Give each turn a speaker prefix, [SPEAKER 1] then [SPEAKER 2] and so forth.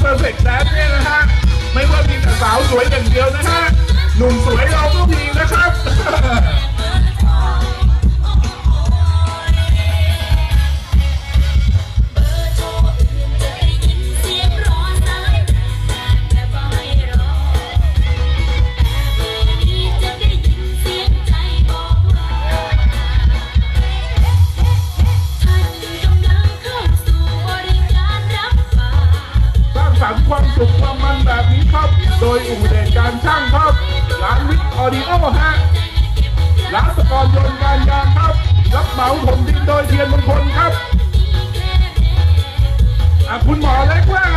[SPEAKER 1] เพอร์เฟกต์แดนเนี่ยนะฮะ ไม่ว่ามีแต่สาวสวยอย่างเดียวนะฮะ หนุ่มสวยเรา สรรค์ความสุขความมันแบบนี้ครับ โดยอุ่เด่นการช่างครับ ร้านวิทออดิโอฮะ ร้านสกอร์ยนการยางครับ รับเหมาผมดินโดยเทียนมงคลครับ อะคุณหมอเล็กว่า